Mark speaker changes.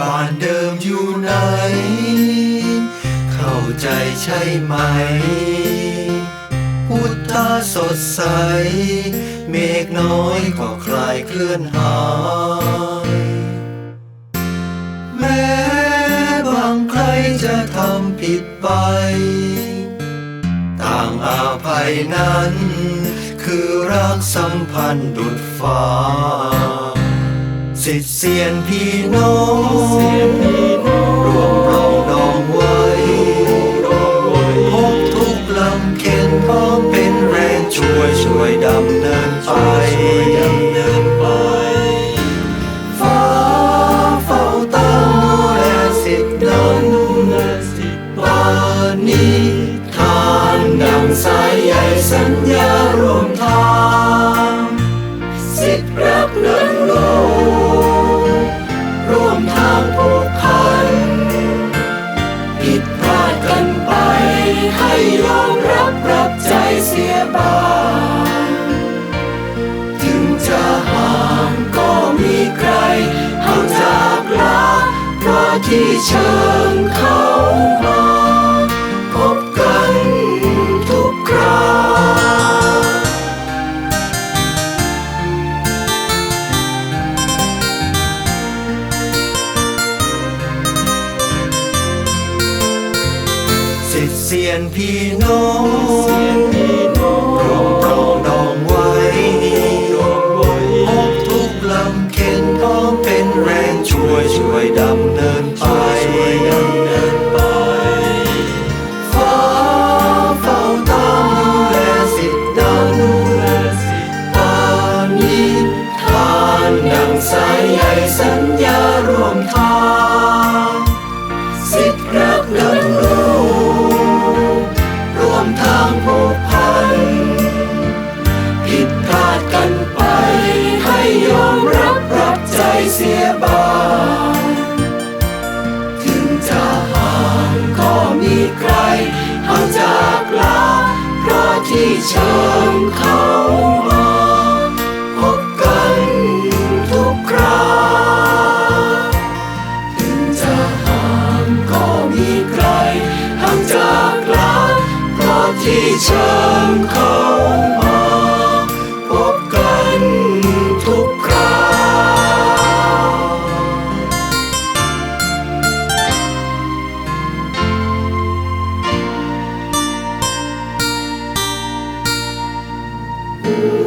Speaker 1: บ้านเดิมอยู่ไหน เข้าใจใช่ไหม พุทธาสดใส เมฆน้อยก็คลายเคลื่อนหายแม้บางใครจะทำผิดไป ต่างอาภัยนั้น คือรักสัมพันธ์ดุดฟ้า สิทธิเสียนพี่น้องรวมเรองดองไว้พบทุกลำเข็นพร้อมเป็นแรงช่วยช่วยดำเนินไป ใเสียนพี่น้องรวมปรองดองไว้พบทุกลำเข็นพร้อมเป็นแรงช่วยช่วยดำเนินไปฟ้าเฝ้าตามดูแลสิทธิ์นั้นป่านี้ทานดังสายใยสัญญารวมทาง เสียบ้างถึงจะห่างก็มีใครห่างจากลาเพราะที่เชิญเขามาพบกันทุกคราถึงจะห่างก็มีใครห่างจากลาเพราะที่เชิญเขามา
Speaker 2: เ